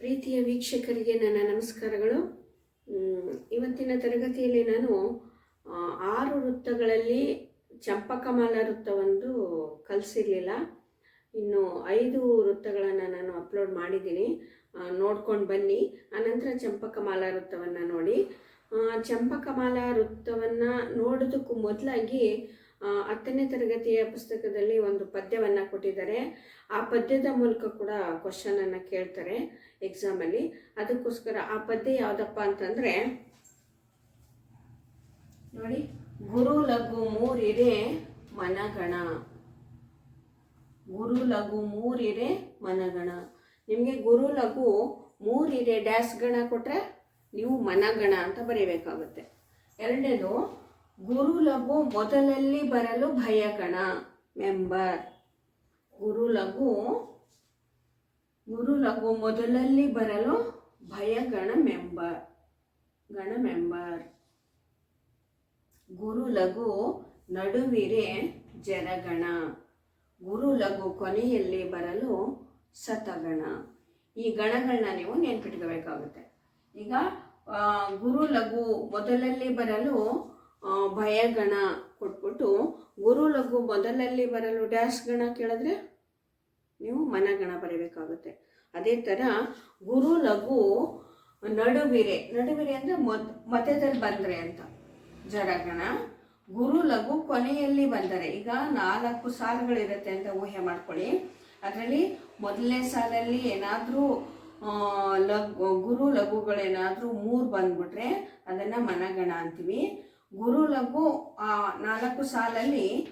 ಪ್ರೀತಿಯ ವೀಕ್ಷಕರಿಗೆ ನನ್ನ ನಮಸ್ಕಾರಗಳು. ಇವತ್ತಿನ ತರಗತಿಯಲ್ಲಿ ನಾನು ಆರು ವೃತ್ತಗಳಲ್ಲಿ ಚಂಪಕಮಾಲ ವೃತ್ತವೊಂದು ಕಲಿಸಿರಲಿಲ್ಲ. ಇನ್ನು ಐದು ವೃತ್ತಗಳನ್ನು ನಾನು ಅಪ್ಲೋಡ್ ಮಾಡಿದ್ದೀನಿ. ನೋಡ್ಕೊಂಡು ಬನ್ನಿ. ಆನಂತರ ಚಂಪಕಮಾಲ ವೃತ್ತವನ್ನು ನೋಡಿ. ಚಂಪಕಮಾಲ ವೃತ್ತವನ್ನು ನೋಡೋದಕ್ಕೂ ಮೊದಲಾಗಿ ಹತ್ತನೇ ತರಗತಿಯ ಪುಸ್ತಕದಲ್ಲಿ ಒಂದು ಪದ್ಯವನ್ನು ಕೊಟ್ಟಿದ್ದಾರೆ. ಆ ಪದ್ಯದ ಮೂಲಕ ಕೂಡ ಕ್ವಶನನ್ನು ಕೇಳ್ತಾರೆ ಎಕ್ಸಾಮಲ್ಲಿ ಅದಕ್ಕೋಸ್ಕರ ಆ ಪದ್ಯ ಯಾವುದಪ್ಪ ಅಂತಂದರೆ, ನೋಡಿ, ಗುರು ಲಘು ಮೂರಿರೆ ಮನಗಣ. ಗುರು ಲಘು ಮೂರಿರೆ ಮನಗಣ. ನಿಮಗೆ ಗುರು ಲಘು ಮೂರಿರೆ ಡ್ಯಾಸ್ ಗಣ ಕೊಟ್ಟರೆ ನೀವು ಮನಗಣ ಅಂತ ಬರೀಬೇಕಾಗುತ್ತೆ. ಎರಡನೇದು ಗುರು ಲಘು ಮೊದಲಲ್ಲಿ ಬರಲು ಭಯಕಣ ಮೆಂಬರ್. ಗುರು ಲಘು ಗುರು ಲಘು ಮೊದಲಲ್ಲಿ ಬರಲು ಭಯಗಣ ಮೆಂಬರ್. ಗಣ ಮೆಂಬರ್. ಗುರು ಲಘು ನಡುವಿರೆ ಜರಗಣ. ಗುರು ಲಘು ಕೊನೆಯಲ್ಲಿ ಬರಲು ಸತಗಣ. ಈ ಗಣಗಳನ್ನ ನೀವು ನೆನ್ಪಿಟ್ಕೋಬೇಕಾಗುತ್ತೆ. ಈಗ ಗುರು ಲಘು ಮೊದಲಲ್ಲಿ ಬರಲು ಭಯಗಣ ಕೊಟ್ಬಿಟ್ಟು ಗುರು ಲಘು ಮೊದಲಲ್ಲಿ ಬರಲು ಡ್ಯಾಶ್ ಗಣ ಕೇಳಿದ್ರೆ ನೀವು ಮನಗಣ ಬರೀಬೇಕಾಗುತ್ತೆ. ಅದೇ ಥರ ಗುರು ಲಘು ನಡುವಿರೆ ನಡುವಿರೆ ಅಂದರೆ ಮೊದ್ ಮಧ್ಯದಲ್ಲಿ ಬಂದರೆ ಅಂತ. ಜರಗಣ, ಗುರು ಲಘು ಕೊನೆಯಲ್ಲಿ ಬಂದರೆ, ಈಗ ನಾಲ್ಕು ಸಾಲುಗಳಿರುತ್ತೆ ಅಂತ ಊಹೆ ಮಾಡ್ಕೊಳ್ಳಿ. ಅದರಲ್ಲಿ ಮೊದಲನೇ ಸಾಲಲ್ಲಿ ಏನಾದರೂ ಲಘು, ಗುರು ಲಘುಗಳೇನಾದರೂ ಮೂರು ಬಂದ್ಬಿಟ್ರೆ ಅದನ್ನು ಮನಗಣ ಅಂತೀವಿ. ಗುರು ಲಘು, ಆ, ನಾಲ್ಕು ಸಾಲಲ್ಲಿ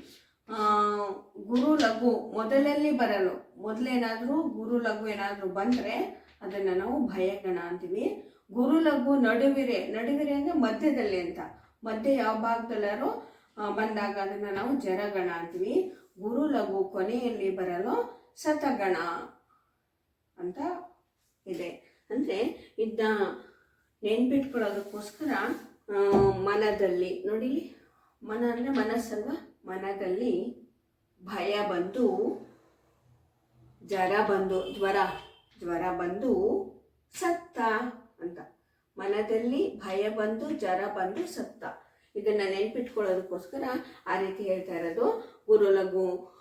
ಗುರು ಲಘು ಮೊದಲಲ್ಲಿ ಬರಲು. ಮೊದಲೇನಾದರೂ ಗುರು ಲಘು ಏನಾದರೂ ಬಂದರೆ ಅದನ್ನು ನಾವು ಭಯಗಣ ಅಂತೀವಿ. ಗುರು ಲಘು ನಡುವಿರೆ ನಡುವಿರೆ ಅಂದರೆ ಮಧ್ಯದಲ್ಲಿ ಅಂತ. ಮಧ್ಯೆ ಯಾವ ಭಾಗದಲ್ಲಾರು ಬಂದಾಗ ಅದನ್ನು ನಾವು ಜರಗಣ ಅಂತೀವಿ. ಗುರು ಲಘು ಕೊನೆಯಲ್ಲಿ ಬರಲು ಸತಗಣ ಅಂತ ಇದೆ. ಅಂದರೆ ಇದನ್ನ ನೆನ್ಪಿಟ್ಕೊಳ್ಳೋದಕ್ಕೋಸ್ಕರ ಮನದಲ್ಲಿ ನೋಡಿ ಮನ ಅಂದರೆ ಮನಸ್ಸಲ್ವ? ಮನದಲ್ಲಿ ಭಯ ಬಂದು, ಜ್ವರ ಬಂದು, ಜ್ವರ ಜ್ವರ ಬಂದು ಸತ್ತ ಅಂತ. ಮನದಲ್ಲಿ ಭಯ ಬಂದು, ಜ್ವರ ಬಂದು ಸತ್ತ. ಇದನ್ನು ನೆನ್ಪಿಟ್ಕೊಳ್ಳೋದಕ್ಕೋಸ್ಕರ ಆ ರೀತಿ ಹೇಳ್ತಾ ಇರೋದು. ಗುರು ಲಘು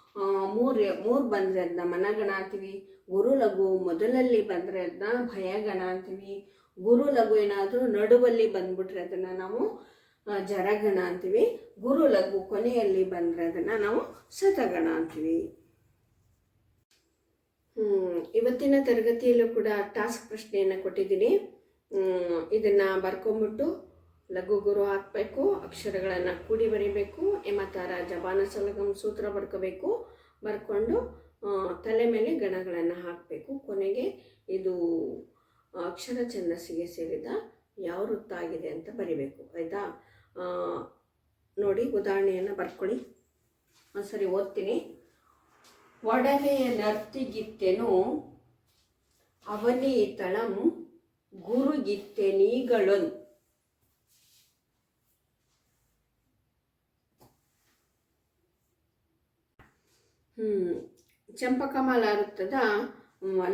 ಮೂರು ಮೂರು ಬಂದರೆ ಅದನ್ನ ಮನಗಣ ಅಂತೀವಿ. ಗುರು ಲಘು ಮೊದಲಲ್ಲಿ ಬಂದರೆ ಅದನ್ನ ಭಯಗಣ ಅಂತೀವಿ. ಗುರು ಲಘು ಏನಾದರೂ ನಡುವಲ್ಲಿ ಬಂದ್ಬಿಟ್ರೆ ಅದನ್ನು ನಾವು ಜರಗಣ ಅಂತೀವಿ. ಗುರು ಲಘು ಕೊನೆಯಲ್ಲಿ ಬಂದರೆ ಅದನ್ನು ನಾವು ಸತಗಣ ಅಂತೀವಿ. ಇವತ್ತಿನ ತರಗತಿಯಲ್ಲೂ ಕೂಡ ಟಾಸ್ಕ್ ಪ್ರಶ್ನೆಯನ್ನು ಕೊಟ್ಟಿದ್ದೀನಿ. ಇದನ್ನ ಬರ್ಕೊಂಬಿಟ್ಟು ಲಘು ಗುರು ಹಾಕಬೇಕು, ಅಕ್ಷರಗಳನ್ನು ಕೂಡಿ ಬರೀಬೇಕು ಎಮತಾರ ಜಬಾನ ಸಲಗಂ ಸೂತ್ರ ಬರ್ಕೋಬೇಕು, ಬರ್ಕೊಂಡು ತಲೆ ಮೇಲೆ ಗಣಗಳನ್ನು ಹಾಕಬೇಕು. ಕೊನೆಗೆ ಇದು ಅಕ್ಷರ ಛಂದಸ್ಸಿಗೆ ಸೇರಿದ ಯಾವ ವೃತ್ತ ಆಗಿದೆ ಅಂತ ಬರಿಬೇಕು, ಆಯಿತಾ? ನೋಡಿ ಉದಾಹರಣೆಯನ್ನು ಬರ್ಕೊಳ್ಳಿ. ಒಂದ್ಸರಿ ಓದ್ತೀನಿ. ಒಡನೆಯ ನರ್ತಿಗಿತ್ತೆನು ಅವನಿ ತಳಂ ಗುರುಗಿತ್ತೆ ನೀಗಳೊನ್. ವೃತ್ತದ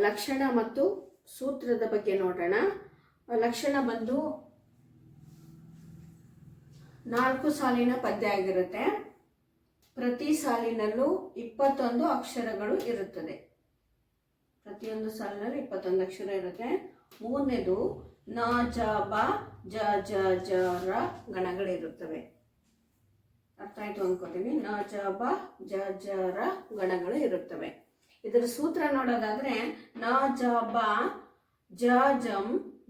ಲಕ್ಷಣ ಮತ್ತು ಸೂತ್ರದ ಬಗ್ಗೆ ನೋಡೋಣ. ಲಕ್ಷಣ ಬಂದು ನಾಲ್ಕು ಸಾಲಿನ ಪದ್ಯ ಆಗಿರುತ್ತೆ. ಪ್ರತಿ ಸಾಲಿನಲ್ಲೂ ಇಪ್ಪತ್ತೊಂದು ಅಕ್ಷರಗಳು ಇರುತ್ತದೆ. ಪ್ರತಿಯೊಂದು ಸಾಲಿನಲ್ಲೂ ಇಪ್ಪತ್ತೊಂದು ಅಕ್ಷರ ಇರುತ್ತೆ. ಮೂರನೇದು, ನ, ಜ, ಬ, ಜ ಜ ಜ, ರ ಗಣಗಳಿರುತ್ತವೆ. ಅರ್ಥ ಆಯ್ತು ಅನ್ಕೋತೀನಿ. ನ, ಜ, ಬ, ಜ ಜ, ರ ಗಣಗಳು ಇರುತ್ತವೆ. ಇದರ ಸೂತ್ರ ನೋಡೋದಾದ್ರೆ, ನ, ಜ, ಬ ಜ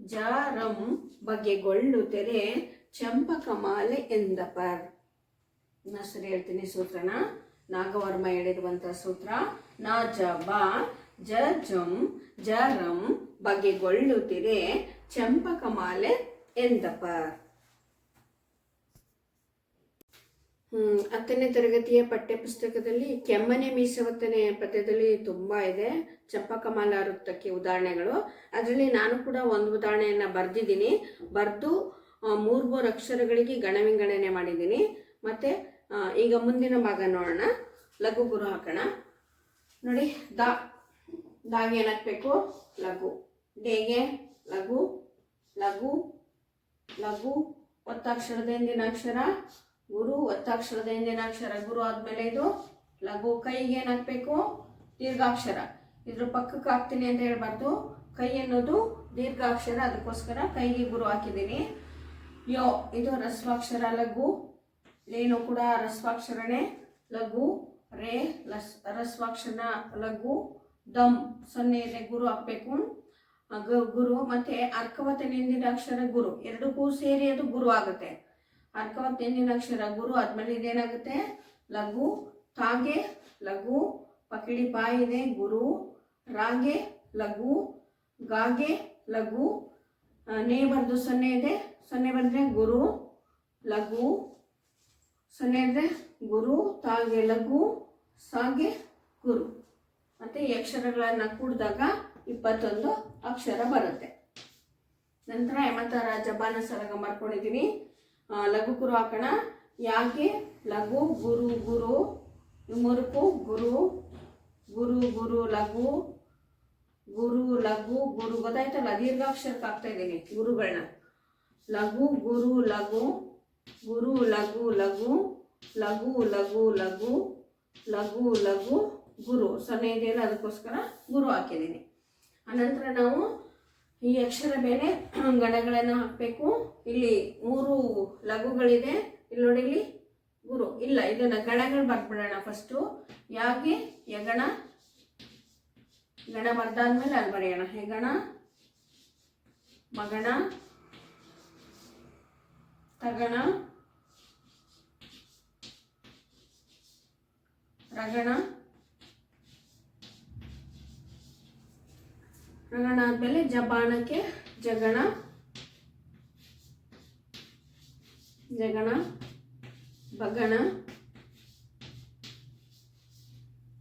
ಜಾರಂ ಬಗೆಗೊಳ್ಳು ತೆರೆ ಚಂಪಕಮಾಲೆ ಎಂದಪರ್ ನಾನು ಸರಿ ಹೇಳ್ತೀನಿ ಸೂತ್ರನ. ನಾಗವರ್ಮ ಹೇಳಿರುವಂತಹ ಸೂತ್ರ. ನ ಜ ಬ ಜ ಜಂ ಜ ರಂ ಬಗೆಗೊಳ್ಳುತ್ತಿರೆ ಚಂಪಕಮಾಲೆ ಎಂದಪರ್ ಹತ್ತನೇ ತರಗತಿಯ ಪಠ್ಯಪುಸ್ತಕದಲ್ಲಿ ಕೆಮ್ಮನೆ ಮೀಸವತ್ತನೆ ಪದ್ಯದಲ್ಲಿ ತುಂಬ ಇದೆ. ಚಂಪಕಮಾಲ ವೃತ್ತಕ್ಕೆ ಉದಾಹರಣೆಗಳು. ಅದರಲ್ಲಿ ನಾನು ಕೂಡ ಒಂದು ಉದಾಹರಣೆಯನ್ನು ಬರೆದಿದ್ದೀನಿ. ಬರೆದು ಮೂರು ಮೂರು ಅಕ್ಷರಗಳಿಗೆ ಗಣವಿಂಗಡಣೆ ಮಾಡಿದ್ದೀನಿ. ಮತ್ತು ಈಗ ಮುಂದಿನ ಭಾಗ ನೋಡೋಣ. ಲಘು ಗುರು ಹಾಕೋಣ. ನೋಡಿ, ದಾ, ದಾಗೆ ಏನಾಗಬೇಕು? ಲಘು. ಡೇಗೆ ಲಘು ಲಘು ಲಘು ಒತ್ತಾಕ್ಷರದ ಹಿಂದಿನ ಅಕ್ಷರ ಗುರು ಒತ್ತಾಕ್ಷರದ ಹಿಂದಿನ ಅಕ್ಷರ ಗುರು ಆದ್ಮೇಲೆ ಇದು ಲಘು ಕೈಗೆ ಏನಾಗ್ಬೇಕು? ದೀರ್ಘಾಕ್ಷರ. ಇದ್ರ ಪಕ್ಕಕ್ಕೆ ಹಾಕ್ತೀನಿ ಅಂತ ಹೇಳ್ಬಾರ್ದು. ಕೈ ಅನ್ನೋದು ದೀರ್ಘಾಕ್ಷರ, ಅದಕ್ಕೋಸ್ಕರ ಕೈಗೆ ಗುರು ಹಾಕಿದ್ದೀನಿ. ಯೋ, ಇದು ರಸ್ವಾಕ್ಷರ ಲಘು. ಲೇನು ಕೂಡ ರಸ್ವಾಕ್ಷರನೇ. ಲಘು, ರೇ, ಲಸ್ ರಸ್ವಾಕ್ಷರ ಲಘು. ದಮ್ ಸೊನ್ನೆ ಇದೆ ಗುರು ಹಾಕ್ಬೇಕು. ಗುರು ಮತ್ತೆ ಅರ್ಕವತೆ ನಿಂದಿದ ಅಕ್ಷರ ಗುರು. ಎರಡಕ್ಕೂ ಸೇರಿ ಅದು ಗುರು ಆಗುತ್ತೆ. ಅರ್ಕವತ್ತ ನಿಂದಿನ ಅಕ್ಷರ ಗುರು ಆದ್ಮೇಲೆ ಇದೇನಾಗುತ್ತೆ? ಲಘು ತಾಗೆ ಲಘು ಪಕಿಳಿ ಪಾ ಇದೆ ಗುರು ರಾಗೆ ಲಘು ಗಾಗೆ ಲಘು ನೇ ಬರ್ದು ಸೊನ್ನೆ ಇದೆ. ಸೊನ್ನೆ ಬಂದ್ರೆ ಗುರು ಲಘು ಸೊನ್ನೆ ಇದೆ ಗುರು ತಾಗೆ ಲಘು ಸಾಗೆ ಗುರು. ಮತ್ತೆ ಈ ಅಕ್ಷರಗಳನ್ನು ಕೂಡಿದಾಗ ಇಪ್ಪತ್ತೊಂದು ಅಕ್ಷರ ಬರುತ್ತೆ. ನಂತರ ಹೇಮಂತ ರಾಜ ಬಾನಸರಾಗ ಮಾಡ್ಕೊಂಡಿದ್ದೀನಿ ಆ, ಲಘು ಗುರು ಹಾಕೋಣ. ಯಾಕೆ? ಲಘು, ಗುರು ಗುರು, ಮುರುಕು, ಗುರು ಗುರು ಗುರು, ಲಘು ಗುರು ಲಘು, ಗುರು. ಗೊತ್ತಾಯ್ತಲ್ಲ? ದೀರ್ಘಾಕ್ಷರಕ್ಕೆ ಹಾಕ್ತಾ ಇದ್ದೀನಿ ಗುರುಗಳನ್ನ. ಲಘು, ಗುರು ಲಘು ಗುರು, ಲಘು ಲಘು ಲಘು ಲಘು ಲಘು ಲಘು ಲಘು, ಗುರು. ಸೊನ್ನೆ ಇದೆಯಲ್ಲ, ಅದಕ್ಕೋಸ್ಕರ ಗುರು ಹಾಕಿದ್ದೀನಿ. ಅನಂತರ ನಾವು ಈ ಅಕ್ಷರ ಮೇಲೆ ಗಣಗಳನ್ನು ಹಾಕಬೇಕು. ಇಲ್ಲಿ ಮೂರು ಲಘುಗಳಿದೆ. ಇಲ್ಲಿ ನೋಡಿ, ಇಲ್ಲಿ ಗುರು. ಇಲ್ಲ, ಇದನ್ನ ಗಣಗಳು ಬರ್ಬಿಡೋಣ ಫಸ್ಟು ಯಾಕೆ? ಯಗಣ. ಗಣ ಬರ್ದಾದ್ಮೇಲೆ ಅಲ್ಲಿ ಬರೆಯೋಣ. ಹೆಗಣ ಮಗಣ, ತಗಣ, ರಗಣ. ರಗಣ ಆದ್ಮೇಲೆ ಜಬಾಣಕ್ಕೆ ಜಗಣ. ಜಗಣ, ಬಗಣ.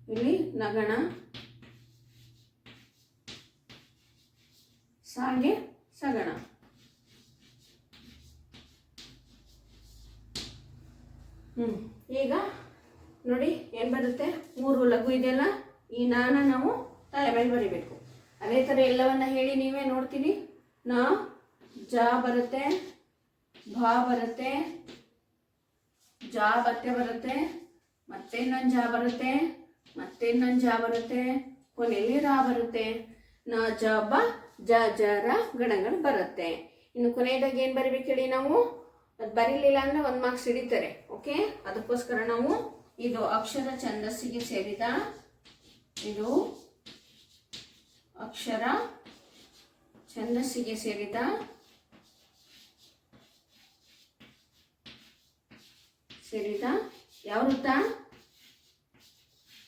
ಇಲ್ಲಿ ನಗಣ. ಸಾಗೆ ಸಗಣ. ಹ್ಞೂ ಈಗ ನೋಡಿ ಏನು ಬರುತ್ತೆ? ಮೂರು ಲಘು ಇದೆಯಲ್ಲ? ಈ ನಾನ ನಾವು ತಲೆ ಮೇಲೆ ಬರಿಬೇಕು. ಅದೇ ಥರ ಎಲ್ಲವನ್ನ ಹೇಳಿ ನೀವೇ ನೋಡ್ತೀನಿ. ನಾ, ಜ ಬರುತ್ತೆ, ಭಾ ಬರುತ್ತೆ, ಜಾ ಬತ್ತೆ ಬರುತ್ತೆ ಮತ್ತೆ ಇನ್ನೊಂದು ಜಾ ಬರುತ್ತೆ ಮತ್ತೆ ಇನ್ನೊಂದು ಜಾ ಬರುತ್ತೆ, ಕೊನೆಯಲ್ಲಿ ರಾ ಬರುತ್ತೆ. ನ, ಜ, ಬ, ಜ ಜ, ರ ಗಣಗಳು ಬರುತ್ತೆ. ಇನ್ನು ಕೊನೆಯದಾಗ ಏನು ಬರಿಬೇಕು ಹೇಳಿ ನಾವು? ಅದು ಬರೀಲಿಲ್ಲ ಅಂದ್ರೆ ಒಂದು ಮಾರ್ಕ್ಸ್ ಹಿಡಿತಾರೆ ಓಕೆ ಅದಕ್ಕೋಸ್ಕರ ನಾವು ಇದು ಅಕ್ಷರ ಛಂದಸ್ಸಿಗೆ ಸೇರಿದ ಇದು ಅಕ್ಷರ ಛಂದಸ್ಸಿಗೆ ಸೇರಿದ ಸೇರಿದ ಯಾವ ವೃತ್ತ?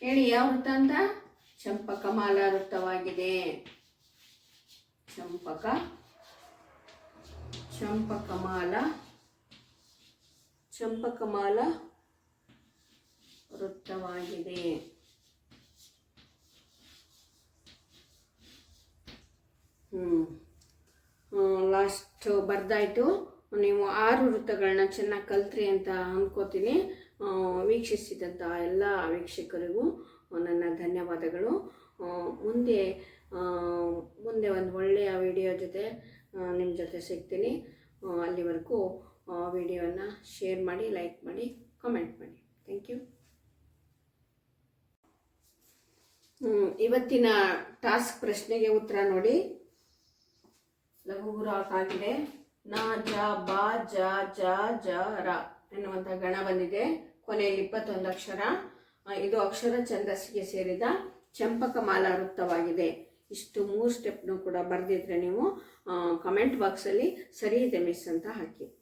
ಹೇಳಿ, ಯಾವ ವೃತ್ತ ಅಂತ? ಚಂಪಕಮಾಲ ವೃತ್ತವಾಗಿದೆ. ಚಂಪಕ ಚಂಪಕಮಾಲ ಚಂಪಕಮಾಲ ವೃತ್ತವಾಗಿದೆ. ಲಾಸ್ಟ್ ಬರ್ದಾಯ್ತು. ನೀವು ಆರು ವೃತ್ತಗಳನ್ನ ಚೆನ್ನಾಗಿ ಕಲ್ತ್ರಿ ಅಂತ ಅಂದ್ಕೋತೀನಿ ವೀಕ್ಷಿಸಿದಂಥ ಎಲ್ಲ ವೀಕ್ಷಕರಿಗೂ ನನ್ನ ಧನ್ಯವಾದಗಳು. ಮುಂದೆ ಮುಂದೆ ಒಂದು ಒಳ್ಳೆಯ ವಿಡಿಯೋ ಜೊತೆ ನಿಮ್ಮ ಜೊತೆ ಸಿಗ್ತೀನಿ. ಅಲ್ಲಿವರೆಗೂ ವಿಡಿಯೋನ ಶೇರ್ ಮಾಡಿ ಲೈಕ್ ಮಾಡಿ ಕಾಮೆಂಟ್ ಮಾಡಿ. ಥ್ಯಾಂಕ್ ಯು ಇವತ್ತಿನ ಟಾಸ್ಕ್ ಪ್ರಶ್ನೆಗೆ ಉತ್ತರ ನೋಡಿ. ಲಘು ಆಗಿದೆ ನ, ಜ, ಬ, ಜ ಜ ಜ, ರ ಎನ್ನುವಂಥ ಗಣ ಬಂದಿದೆ. ಕೊನೆಯಲ್ಲಿ ಇಪ್ಪತ್ತೊಂದು ಅಕ್ಷರ. ಇದು ಅಕ್ಷರ ಛಂದಸ್ಸಿಗೆ ಸೇರಿದ ಚಂಪಕ ಮಾಲಾ ವೃತ್ತವಾಗಿದೆ ಇಷ್ಟು ಮೂರು ಸ್ಟೆಪ್ನು ಕೂಡ ಬರೆದಿದ್ರೆ ನೀವು ಕಮೆಂಟ್ ಬಾಕ್ಸಲ್ಲಿ ಸರಿ ಇದೆ ಮಿಸ್ ಅಂತ ಹಾಕಿ.